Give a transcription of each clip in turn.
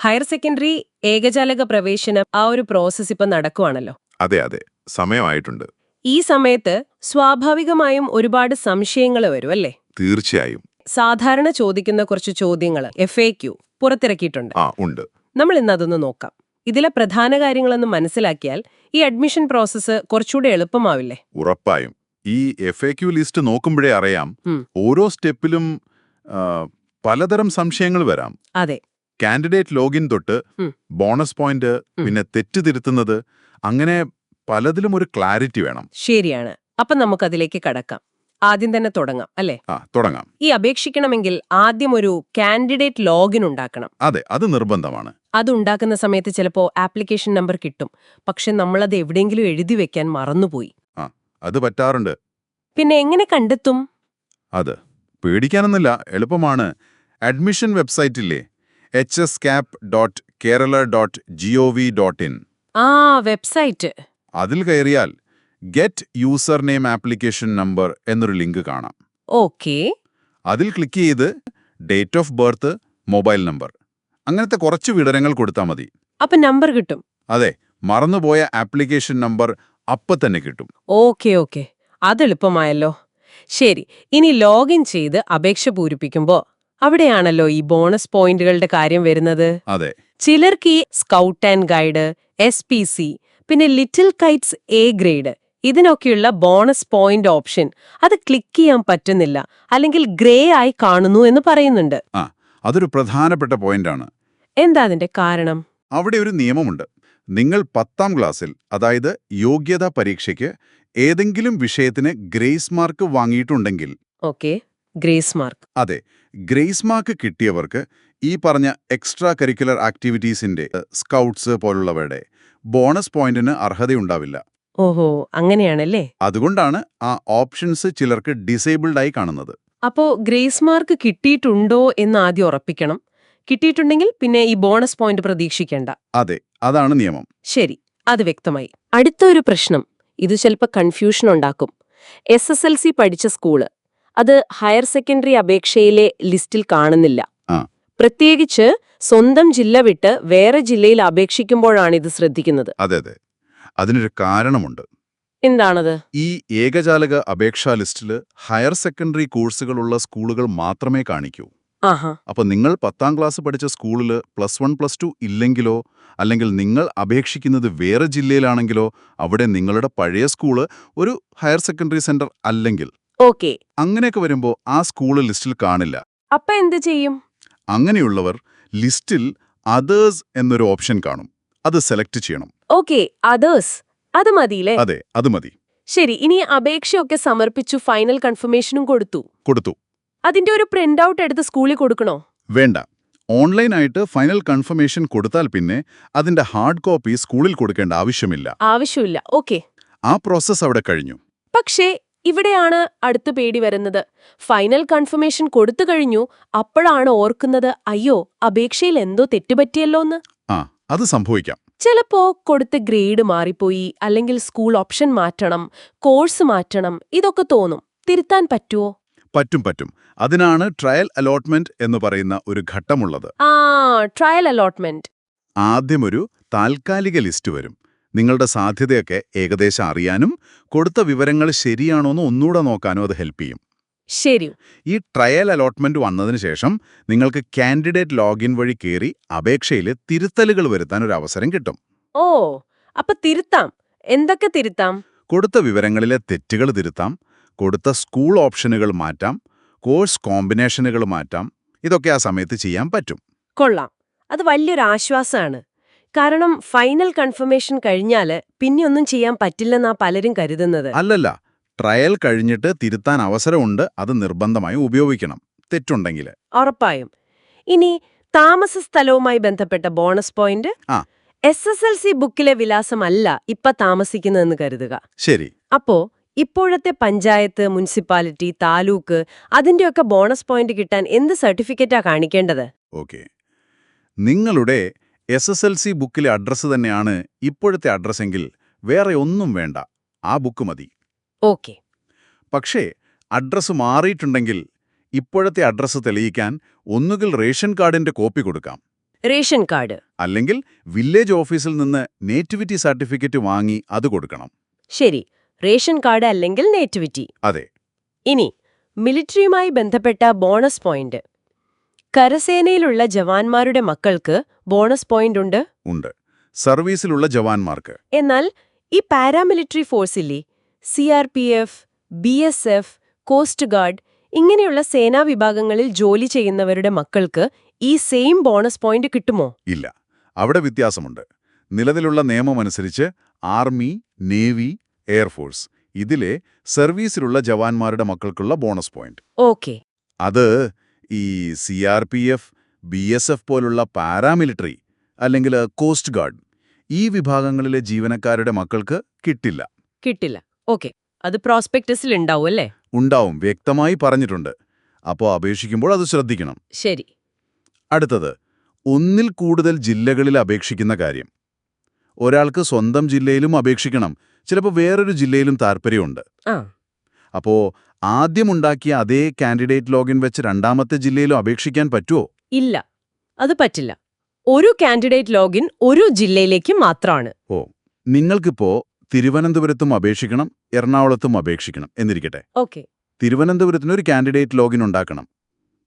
Higher secondary ഏകജാലക പ്രവേശനം ആ ഒരു പ്രോസസ് ഇപ്പൊ നടക്കുവാണല്ലോ. അതെ അതെ. സമയമായിട്ടുണ്ട്. ഈ സമയത്ത് സ്വാഭാവികമായും ഒരുപാട് സംശയങ്ങൾ വരും അല്ലേ? തീർച്ചയായും. സാധാരണ ചോദിക്കുന്ന കുറച്ച് ചോദ്യങ്ങൾ എഫ് എ ക്യു പുറത്തിറക്കിയിട്ടുണ്ട്. ആ ഉണ്ട്. നമ്മൾ ഇന്ന് അതൊന്ന് നോക്കാം. ഇതിലെ പ്രധാന കാര്യങ്ങളൊന്ന് മനസ്സിലാക്കിയാൽ ഈ അഡ്മിഷൻ പ്രോസസ്സ് കുറച്ചുകൂടെ എളുപ്പമാവില്ലേ? ഉറപ്പായും. ഈ എഫ് എ ക്യു ലിസ്റ്റ് നോക്കുമ്പോഴേ അറിയാം ഓരോ സ്റ്റെപ്പിലും പലതരം സംശയങ്ങൾ വരാം. അതെ. കാൻഡിഡേറ്റ് ലോഗിൻ തൊട്ട് ബോണസ് പോയിന്റ് പിന്നെ തെറ്റ് തിരുത്തുന്നത് അങ്ങനെ പലതിലും ഒരു ക്ലാരിറ്റി വേണം. ശരിയാണ്. അപ്പൊ നമുക്കതിലേക്ക് കടക്കാം. ആദ്യം തന്നെ തുടങ്ങാം അല്ലേ? ആ തുടങ്ങാം. ഈ അപേക്ഷിക്കണമെങ്കിൽ ആദ്യം ഒരു കാൻഡിഡേറ്റ് ലോഗിൻ ഉണ്ടാക്കണം. അതെ അത് നിർബന്ധമാണ്. അത് ഉണ്ടാക്കുന്ന സമയത്ത് ചിലപ്പോ ആപ്ലിക്കേഷൻ നമ്പർ കിട്ടും. പക്ഷെ നമ്മളത് എവിടെയെങ്കിലും എഴുതി വെക്കാൻ മറന്നുപോയി. അത് പറ്റാറുണ്ട്. പിന്നെ എങ്ങനെ കണ്ടെത്തും? അത് പേടിക്കാനൊന്നുമില്ല. എളുപ്പമാണ്. Admission വെബ്സൈറ്റില്ലേ? H S cap dot Kerala dot G O V dot in ആ വെബ്സൈറ്റ്. അതിൽ കയറിയാൽ get user name application number എന്നൊരു ലിങ്ക് കാണാം. ഓക്കെ. അതിൽ ക്ലിക്ക് ചെയ്ത് date of birth mobile number അങ്ങനത്തെ കുറച്ച് വിവരങ്ങൾ കൊടുത്താൽ മതി. അപ്പൊ നമ്പർ കിട്ടും. അതെ മറന്നുപോയ ആപ്ലിക്കേഷൻ നമ്പർ അപ്പൊ തന്നെ കിട്ടും. Okay okay. അതെളുപ്പമായല്ലോ ശരി ഇനി ലോഗിൻ ചെയ്ത് അപേക്ഷ പൂരിപ്പിക്കുമ്പോ അവിടെയാണല്ലോ ഈ ബോണസ് പോയിന്റുകളുടെ കാര്യം വരുന്നത്. അതെ. ചിലർക്ക് ഈ scout and guide S P C പിന്നെ ലിറ്റിൽ കൈറ്റ്സ് എ ഗ്രേഡ് ഇതിനൊക്കെയുള്ള ബോണസ് പോയിന്റ് ഓപ്ഷൻ അത് ക്ലിക്ക് ചെയ്യാൻ പറ്റുന്നില്ല അല്ലെങ്കിൽ ഗ്രേ ആയി കാണുന്നു എന്ന് പറയുന്നുണ്ട്. അതൊരു പ്രധാനപ്പെട്ട പോയിന്റാണ്. എന്താ അതിന്റെ കാരണം? അവിടെ ഒരു നിയമമുണ്ട്. നിങ്ങൾ പത്താം ക്ലാസ്സിൽ അതായത് യോഗ്യതാ പരീക്ഷയ്ക്ക് ഏതെങ്കിലും വിഷയത്തിന് ഗ്രേസ് മാർക്ക് വാങ്ങിയിട്ടുണ്ടെങ്കിൽ ഓക്കെ ഗ്രേസ് മാർക്ക്. അതെ ഗ്രേസ് മാർക്ക് കിട്ടിയവർക്ക് ഈ പറഞ്ഞ എക്സ്ട്രാ കരിക്കുലർ ആക്ടിവിറ്റീസിന്റെ സ്കൗട്ട്സ് പോലുള്ളവയുടെ ബോണസ് പോയിന്റിന് അർഹതയുണ്ടാവില്ല. ഓഹോ അങ്ങനെയാണല്ലേ? അതുകൊണ്ടാണ് ആ ഓപ്ഷൻസ് ചിലർക്ക് ഡിസേബിൾഡ് ആയി കാണുന്നത്. അപ്പോ ഗ്രേസ് മാർക്ക് കിട്ടിയിട്ടുണ്ടോ എന്ന് ആദ്യം ഉറപ്പിക്കണം. കിട്ടിയിട്ടുണ്ടെങ്കിൽ പിന്നെ ഈ ബോണസ് പോയിന്റ് പ്രതീക്ഷിക്കേണ്ട. അതെ അതാണ് നിയമം. ശരി അത് വ്യക്തമായി. അടുത്ത ഒരു പ്രശ്നം ഇത് ചിലപ്പോൾ കൺഫ്യൂഷൻ ഉണ്ടാക്കും. എസ് എസ് എൽ സി പഠിച്ച സ്കൂൾ അത് ഹയർ സെക്കൻഡറി അപേക്ഷയിലെ ലിസ്റ്റിൽ കാണുന്നില്ല. പ്രത്യേകിച്ച് സ്വന്തം ജില്ല വിട്ട് വേറെ ജില്ലയിൽ അപേക്ഷിക്കുമ്പോഴാണ് ഇത് ശ്രദ്ധിക്കുന്നത്. അതെ അതെ. അതിനൊരു കാരണമുണ്ട്. എന്താണത്? ഈ ഏകജാലക അപേക്ഷാ ലിസ്റ്റിൽ ഹയർ സെക്കൻഡറി കോഴ്സുകളുള്ള സ്കൂളുകൾ മാത്രമേ കാണിക്കൂ. അപ്പൊ നിങ്ങൾ പത്താം ക്ലാസ് പഠിച്ച സ്കൂളിൽ പ്ലസ് വൺ പ്ലസ് ടു ഇല്ലെങ്കിലോ അല്ലെങ്കിൽ നിങ്ങൾ അപേക്ഷിക്കുന്നത് വേറെ ജില്ലയിലാണെങ്കിലോ അവിടെ നിങ്ങളുടെ പഴയ സ്കൂൾ ഒരു ഹയർ സെക്കൻഡറി സെന്റർ അല്ലെങ്കിൽ ഓക്കെ. അങ്ങനെയൊക്കെ വരുമ്പോൾ ആ സ്കൂൾ ലിസ്റ്റിൽ കാണില്ല. അപ്പൊ എന്ത് ചെയ്യും? അങ്ങനെയുള്ളവർ ലിസ്റ്റിൽ അതേഴ്സ് എന്നൊരു ഓപ്ഷൻ കാണും. അത് സെലക്ട് ചെയ്യണം. ഓക്കെ അതേഴ്സ് അത് മതിയില്ലേ? അതെ അത് മതി. ശരി ഇനി അപേക്ഷയൊക്കെ സമർപ്പിച്ചു ഫൈനൽ കൺഫർമേഷനും കൊടുത്തു. കൊടുത്തു. അതിന്റെ ഒരു പ്രിന്റ് ഔട്ട് എടുത്ത് സ്കൂളിൽ കൊടുക്കണോ? വേണ്ട. ഓൺലൈനായിട്ട് ഫൈനൽ കൺഫർമേഷൻ കൊടുത്താൽ പിന്നെ അതിന്റെ ഹാർഡ് കോപ്പി സ്കൂളിൽ കൊടുക്കേണ്ട ആവശ്യമില്ല. ആവശ്യമില്ല. ഓക്കെ. ആ പ്രോസസ് അവിടെ കഴിഞ്ഞു. പക്ഷേ ഇവിടെയാണ് അടുത്ത പേടി വരുന്നത്. ഫൈനൽ കൺഫർമേഷൻ കൊടുത്തു കഴിഞ്ഞു അപ്പോഴാണ് ഓർക്കുന്നത് അയ്യോ അപേക്ഷയിൽ എന്തോ തെറ്റുപറ്റിയല്ലോന്ന് ആ അത് സംഭവിക്കാം. ചിലപ്പോ കൊടുത്ത ഗ്രേഡ് മാറിപ്പോയി അല്ലെങ്കിൽ സ്കൂൾ ഓപ്ഷൻ മാറ്റണം കോഴ്സ് മാറ്റണം ഇതൊക്കെ തോന്നും. തിരുത്താൻ പറ്റുമോ പറ്റും പറ്റും. അതിനാണ് ട്രയൽ അലോട്ട്മെന്റ് എന്ന് പറയുന്ന ഒരു ഘട്ടമുള്ളത്. ആ ട്രയൽ അലോട്ട്മെന്റ്. ആദ്യം ഒരു താൽക്കാലിക ലിസ്റ്റ് വരും. നിങ്ങളുടെ സാധ്യതയൊക്കെ ഏകദേശം അറിയാനും കൊടുത്ത വിവരങ്ങൾ ശരിയാണോ എന്ന് ഒന്നുകൂടെ നോക്കാനും അത് ഹെൽപ്പ് ചെയ്യും. ശരി ഈ ട്രയൽ അലോട്ട്മെന്റ് വന്നതിന് ശേഷം നിങ്ങൾക്ക് കാൻഡിഡേറ്റ് ലോഗിൻ വഴി കയറി അപേക്ഷയിൽ തിരുത്തലുകൾ വരുത്താൻ ഒരു അവസരം കിട്ടും. ഓ അപ്പൊ തിരുത്താം. എന്തൊക്കെ തിരുത്താം? കൊടുത്ത വിവരങ്ങളിലെ തെറ്റുകൾ തിരുത്താം കൊടുത്ത സ്കൂൾ ഓപ്ഷനുകൾ മാറ്റാം കോഴ്സ് കോമ്പിനേഷനുകൾ മാറ്റാം ഇതൊക്കെ ആ സമയത്ത് ചെയ്യാൻ പറ്റും. കൊള്ളാം. അത് വലിയൊരു ആശ്വാസമാണ് കാരണം ഫൈനൽ കൺഫർമേഷൻ കഴിഞ്ഞാൽ പിന്നെ ഒന്നും ചെയ്യാൻ പറ്റില്ലെന്നാ പലരും കരുതുന്നത്. അല്ലല്ല ട്രയൽ കഴിഞ്ഞിട്ട് തിരുത്താൻ അവസരമുണ്ട് അത് നിർബന്ധമായും ഉപയോഗിക്കണം. തെറ്റുണ്ടെങ്കിൽ ഉറപ്പായും. ഇനി താമസ സ്ഥലവുമായി ബന്ധപ്പെട്ട ബോണസ് പോയിന്റ്. ആ. എസ് എസ് എൽ സി ബുക്കിലെ വിലാസമല്ല ഇപ്പൊ താമസിക്കുന്നതെന്ന് കരുതുക. ശരി. അപ്പോ ഇപ്പോഴത്തെ പഞ്ചായത്ത് മുനിസിപ്പാലിറ്റി താലൂക്ക് അതിന്റെയൊക്കെ ബോണസ് പോയിന്റ് കിട്ടാൻ എന്ത് സർട്ടിഫിക്കറ്റാ കാണിക്കേണ്ടത്? ഓക്കെ. നിങ്ങളുടെ എസ് എസ് എൽ സി ബുക്കിലെ അഡ്രസ്സ് തന്നെയാണ് ഇപ്പോഴത്തെ അഡ്രസ്സെങ്കിൽ വേറെ ഒന്നും വേണ്ട. ആ ബുക്ക് മതി. ഓക്കെ. പക്ഷേ അഡ്രസ്സ് മാറിയിട്ടുണ്ടെങ്കിൽ ഇപ്പോഴത്തെ അഡ്രസ്സ് തെളിയിക്കാൻ ഒന്നുകിൽ റേഷൻ കാർഡിന്റെ കോപ്പി കൊടുക്കാം. Ration card. അല്ലെങ്കിൽ വില്ലേജ് ഓഫീസിൽ നിന്ന് നേറ്റിവിറ്റി സർട്ടിഫിക്കറ്റ് വാങ്ങി അത് കൊടുക്കണം. ശരി. റേഷൻ കാർഡ് അല്ലെങ്കിൽ നേറ്റിവിറ്റി. അതെ. ഇനി മിലിറ്ററിയുമായി ബന്ധപ്പെട്ട ബോണസ് പോയിന്റ്. കരസേനയിലുള്ള ജവാന്മാരുടെ മക്കൾക്ക് ബോണസ് പോയിന്റ് ഉണ്ട്. ഉണ്ട് സർവീസിലുള്ള ജവാന്മാർക്ക്. എന്നാൽ ഈ paramilitary ഫോഴ്സില്ലേ C R P F B S F coast guard ഇങ്ങനെയുള്ള സേനാ വിഭാഗങ്ങളിൽ ജോലി ചെയ്യുന്നവരുടെ മക്കൾക്ക് ഈ സെയിം ബോണസ് പോയിന്റ് കിട്ടുമോ? ഇല്ല. അവിടെ വ്യത്യാസമുണ്ട്. നിലവിലുള്ള നിയമമനുസരിച്ച് ആർമി നേവി എയർഫോഴ്സ് ഇതിലെ സർവീസിലുള്ള ജവാന്മാരുടെ മക്കൾക്കുള്ള ബോണസ് പോയിന്റ്. ഓക്കെ. അത് ഈ C R P F B S F പോലുള്ള പാരാമിലിറ്ററി അല്ലെങ്കിൽ കോസ്റ്റ് ഗാർഡ് ഈ വിഭാഗങ്ങളിലെ ജീവനക്കാരുടെ മക്കൾക്ക് കിട്ടില്ല. കിട്ടില്ല. ഓക്കെ. അത് പ്രോസ്പെക്ടസിൽ ഉണ്ടാവും അല്ലേ? ഉണ്ടാവും. വ്യക്തമായി പറഞ്ഞിട്ടുണ്ട്. അപ്പോൾ അപേക്ഷിക്കുമ്പോൾ അത് ശ്രദ്ധിക്കണം. ശരി. അടുത്തത് ഒന്നിൽ കൂടുതൽ ജില്ലകളിൽ അപേക്ഷിക്കുന്ന കാര്യം. ഒരാൾക്ക് സ്വന്തം ജില്ലയിലും അപേക്ഷിക്കണം. ചിലപ്പോൾ വേറൊരു ജില്ലയിലും താല്പര്യമുണ്ട്. ആ. അപ്പോ ആദ്യമുണ്ടാക്കിയ അതേ കാൻഡിഡേറ്റ് ലോഗിൻ വെച്ച് രണ്ടാമത്തെ ജില്ലയിലും അപേക്ഷിക്കാൻ പറ്റുമോ ഇല്ല. അത് പറ്റില്ല. ഒരു കാൻഡിഡേറ്റ് ലോഗിൻ ഒരു ജില്ലയിലേക്ക് മാത്രമാണ്. ഓ നിങ്ങൾക്കിപ്പോ തിരുവനന്തപുരത്തും അപേക്ഷിക്കണം എറണാകുളത്തും അപേക്ഷിക്കണം എന്നിരിക്കട്ടെ. ഓക്കെ. തിരുവനന്തപുരത്തിന് ഒരു കാൻഡിഡേറ്റ് ലോഗിൻ ഉണ്ടാക്കണം.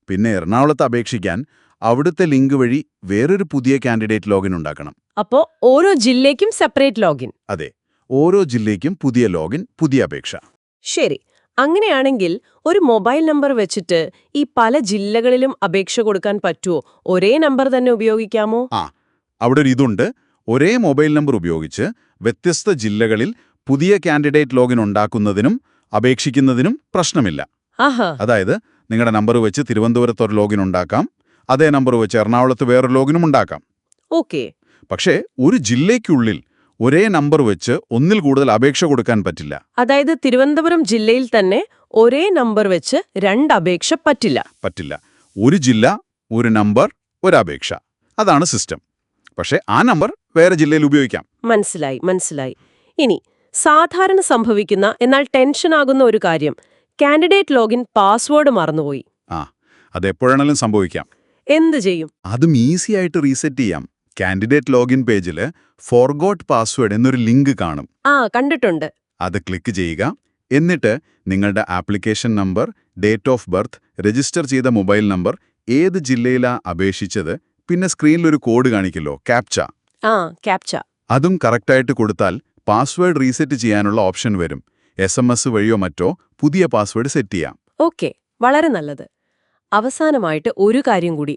പിന്നെ എറണാകുളത്ത് അപേക്ഷിക്കാൻ അവിടുത്തെ ലിങ്ക് വഴി വേറൊരു പുതിയ കാൻഡിഡേറ്റ് ലോഗിൻ ഉണ്ടാക്കണം. അപ്പോ ഓരോ ജില്ലയ്ക്കും സെപ്പറേറ്റ് ലോഗിൻ. അതെ ഓരോ ജില്ലയ്ക്കും പുതിയ ലോഗിൻ പുതിയ അപേക്ഷ. ശരി. അങ്ങനെയാണെങ്കിൽ ഒരു മൊബൈൽ നമ്പർ വെച്ചിട്ട് ഈ പല ജില്ലകളിലും അപേക്ഷ കൊടുക്കാൻ പറ്റുമോ ഒരേ നമ്പർ തന്നെ ഉപയോഗിക്കാമോ? ആ അവിടെ ഒരു ഇതുണ്ട്. ഒരേ മൊബൈൽ നമ്പർ ഉപയോഗിച്ച് വ്യത്യസ്ത ജില്ലകളിൽ പുതിയ കാൻഡിഡേറ്റ് ലോഗിൻ ഉണ്ടാക്കുന്നതിനും അപേക്ഷിക്കുന്നതിനും പ്രശ്നമില്ല. അതായത് നിങ്ങളുടെ നമ്പർ വെച്ച് തിരുവനന്തപുരത്ത് ഒരു ലോഗിൻ ഉണ്ടാക്കാം അതേ നമ്പർ വെച്ച് എറണാകുളത്ത് വേറൊരു ലോഗിനും ഉണ്ടാക്കാം. ഓക്കെ. പക്ഷേ ഒരു ജില്ലയ്ക്കുള്ളിൽ ഒരേ നമ്പർ വെച്ച് ഒന്നിൽ കൂടുതൽ അപേക്ഷ കൊടുക്കാൻ പറ്റില്ല. അതായത് തിരുവനന്തപുരം ജില്ലയിൽ തന്നെ ഒരേ നമ്പർ വെച്ച് രണ്ട് അപേക്ഷ പറ്റില്ല. പറ്റില്ല. ഒരു ജില്ല ഒരു നമ്പർ ഒരു അപേക്ഷ. അതാണ് സിസ്റ്റം. പക്ഷേ ആ നമ്പർ വേറെ ജില്ലയിൽ ഉപയോഗിക്കാം. മനസ്സിലായി മനസ്സിലായി. ഇനി സാധാരണ സംഭവിക്കുന്ന എന്നാൽ ടെൻഷൻ ആകുന്ന ഒരു കാര്യം. കാൻഡിഡേറ്റ് ലോഗിൻ പാസ്വേഡ് മറന്നുപോയി. ആ അതെപ്പോഴാണെങ്കിലും സംഭവിക്കാം. എന്ത് ചെയ്യും? അതും ഈസി ആയിട്ട് റീസെറ്റ് ചെയ്യാം. കാൻഡിഡേറ്റ് ലോഗിൻ പേജിൽ ഫോർഗോട്ട് പാസ്വേഡ് എന്നൊരു ലിങ്ക് കാണും. ആ കണ്ടിട്ടുണ്ട്. അത് ക്ലിക്ക് ചെയ്യുക. എന്നിട്ട് നിങ്ങളുടെ application number date of birth register ചെയ്ത മൊബൈൽ നമ്പർ ഏത് ജില്ലയിലാ അപേക്ഷിച്ചത് പിന്നെ സ്ക്രീനിൽ ഒരു കോഡ് കാണിക്കല്ലോ ക്യാപ്ച ആ ക്യാപ്ച അതും കറക്റ്റായിട്ട് കൊടുത്താൽ പാസ്വേഡ് റീസെറ്റ് ചെയ്യാനുള്ള ഓപ്ഷൻ വരും. എസ് എം എസ് വഴിയോ മറ്റോ പുതിയ പാസ്വേഡ് സെറ്റ് ചെയ്യാം. ഓക്കെ വളരെ നല്ലത്. അവസാനമായിട്ട് ഒരു കാര്യം കൂടി.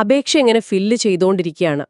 അപേക്ഷ എങ്ങനെ ഫില്ല് ചെയ്തുകൊണ്ടിരിക്കുകയാണ്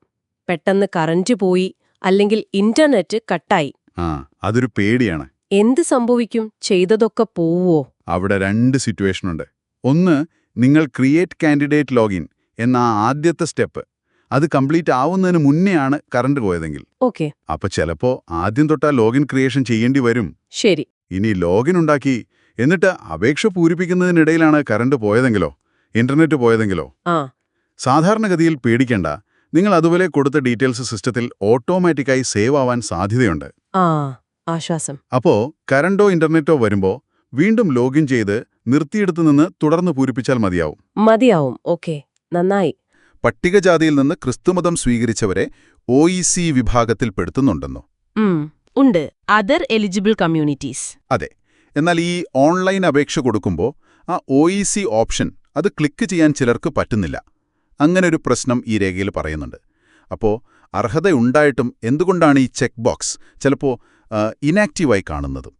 പെട്ടെന്ന് കറന്റ് പോയി അല്ലെങ്കിൽ ഇന്റർനെറ്റ് കട്ടായി. ആ അതൊരു പേടിയാണ്. എന്ത് സംഭവിക്കും? ചെയ്തതൊക്കെ പോവോ? അവിടെ രണ്ട് സിറ്റുവേഷൻ ഉണ്ട് ഒന്ന് നിങ്ങൾ ക്രിയേറ്റ് കാൻഡിഡേറ്റ് ലോഗിൻ എന്ന ആദ്യത്തെ സ്റ്റെപ്പ്. അത് കംപ്ലീറ്റ് ആവുന്നതിന് മുന്നെയാണ് കറണ്ട് പോയതെങ്കിൽ. ഓക്കെ. അപ്പൊ ചിലപ്പോ ആദ്യം തൊട്ടാ ലോഗിൻ ക്രിയേഷൻ ചെയ്യേണ്ടി വരും. ശരി. ഇനി ലോഗിൻ ഉണ്ടാക്കി എന്നിട്ട് അപേക്ഷ പൂരിപ്പിക്കുന്നതിനിടയിലാണ് കറണ്ട് പോയതെങ്കിലോ? ഇന്റർനെറ്റ് പോയതെങ്കിലോ? ആ. സാധാരണഗതിയിൽ പേടിക്കേണ്ട. നിങ്ങൾ അതുപോലെ കൊടുത്ത ഡീറ്റെയിൽസ് സിസ്റ്റത്തിൽ ഓട്ടോമാറ്റിക്കായി സേവ് ആവാൻ സാധ്യതയുണ്ട്. ആശ്വാസം. അപ്പോ കറണ്ടോ ഇന്റർനെറ്റോ വരുമ്പോ വീണ്ടും ലോഗിൻ ചെയ്ത് നിർത്തിയെടുത്തു നിന്ന് തുടർന്ന് പൂരിപ്പിച്ചാൽ മതിയാവും. മതിയാവും. ഓക്കെ നന്നായി. പട്ടികജാതിയിൽ നിന്ന് ക്രിസ്തുമതം സ്വീകരിച്ചവരെ ഒ ഇ സി വിഭാഗത്തിൽ പെടുത്തുന്നുണ്ടെന്നോ? ഉണ്ട്. Other eligible communities. അതെ. എന്നാൽ ഈ ഓൺലൈൻ അപേക്ഷ കൊടുക്കുമ്പോൾ ആ ഒ ഇ സി ഓപ്ഷൻ അത് ക്ലിക്ക് ചെയ്യാൻ ചിലർക്ക് പറ്റുന്നില്ല. അങ്ങനെ ഒരു പ്രശ്നം ഈ രേഖയിൽ പറയുന്നുണ്ട്. അപ്പോൾ അർഹതയുണ്ടായിട്ടും എന്തുകൊണ്ടാണ് ഈ ചെക്ക് ബോക്സ് ചിലപ്പോൾ ഇനാക്റ്റീവായി കാണുന്നത്?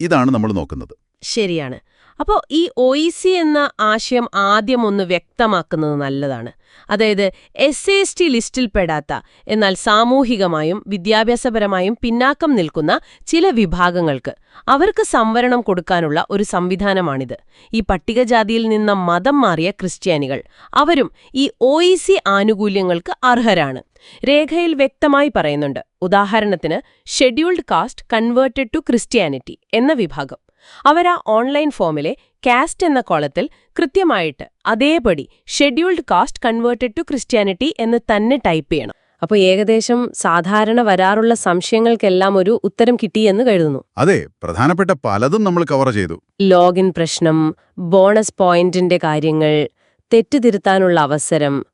ഇതാണ് നമ്മൾ നോക്കുന്നത്. ശരിയാണ്. അപ്പോൾ ഈ ഒ സി എന്ന ആശയം ആദ്യം ഒന്ന് വ്യക്തമാക്കുന്നത് നല്ലതാണ്. അതായത് എസ് എ എസ് ടി ലിസ്റ്റിൽപ്പെടാത്ത എന്നാൽ സാമൂഹികമായും വിദ്യാഭ്യാസപരമായും പിന്നാക്കം നിൽക്കുന്ന ചില വിഭാഗങ്ങൾക്ക് അവർക്ക് സംവരണം കൊടുക്കാനുള്ള ഒരു സംവിധാനമാണിത്. ഈ പട്ടികജാതിയിൽ നിന്ന മതം മാറിയ ക്രിസ്ത്യാനികൾ അവരും ഈ ഒ സി ആനുകൂല്യങ്ങൾക്ക് അർഹരാണ്. രേഖയിൽ വ്യക്തമായി പറയുന്നുണ്ട്. ഉദാഹരണത്തിന് scheduled caste converted to Christianity എന്ന വിഭാഗം. അവർ ആ ഓൺലൈൻ ഫോമിലെ കാസ്റ്റ് എന്ന കോളത്തിൽ കൃത്യമായിട്ട് അതേപടി scheduled caste converted to Christianity എന്ന് തന്നെ ടൈപ്പ് ചെയ്യണം. അപ്പോൾ ഏകദേശം സാധാരണ വരാറുള്ള സംശയങ്ങൾക്കെല്ലാം ഒരു ഉത്തരം കിട്ടി എന്ന് കരുതുന്നു. അതെ പ്രധാനപ്പെട്ട പലതും നമ്മൾ കവർ ചെയ്തു. ലോഗിൻ പ്രശ്നം ബോണസ് പോയിന്റിന്റെ കാര്യങ്ങൾ തെറ്റുതിരുത്താനുള്ള അവസരം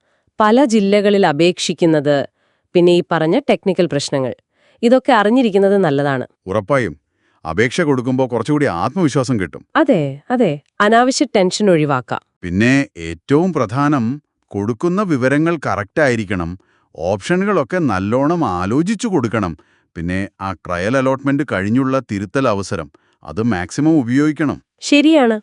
പല ജില്ലകളിൽ അപേക്ഷിക്കുന്നത് പിന്നെ ഈ പറഞ്ഞ ടെക്നിക്കൽ പ്രശ്നങ്ങൾ. ഇതൊക്കെ അറിഞ്ഞിരിക്കുന്നത് നല്ലതാണ്. ഉറപ്പായും. അപേക്ഷ കൊടുക്കുമ്പോൾ കുറച്ചുകൂടി ആത്മവിശ്വാസം കിട്ടും. അതെ അതെ. അനാവശ്യ ടെൻഷൻ ഒഴിവാക്കാം. പിന്നെ ഏറ്റവും പ്രധാനം കൊടുക്കുന്ന വിവരങ്ങൾ കറക്റ്റായിരിക്കണം ഓപ്ഷനുകളൊക്കെ നല്ലോണം ആലോചിച്ചു കൊടുക്കണം. പിന്നെ ആ ട്രയൽ അലോട്ട്മെന്റ് കഴിഞ്ഞുള്ള തിരുത്തൽ അവസരം അത് മാക്സിമം ഉപയോഗിക്കണം. ശരിയാണ്.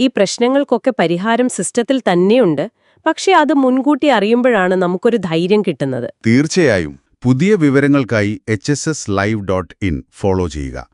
ഈ പ്രശ്നങ്ങൾക്കൊക്കെ പരിഹാരം സിസ്റ്റത്തിൽ തന്നെയുണ്ട്. പക്ഷേ അത് മുൻകൂട്ടി അറിയുമ്പോഴാണ് നമുക്കൊരു ധൈര്യം കിട്ടുന്നത്. തീർച്ചയായും. പുതിയ വിവരങ്ങൾക്കായി H S S live dot in follow ചെയ്യുക.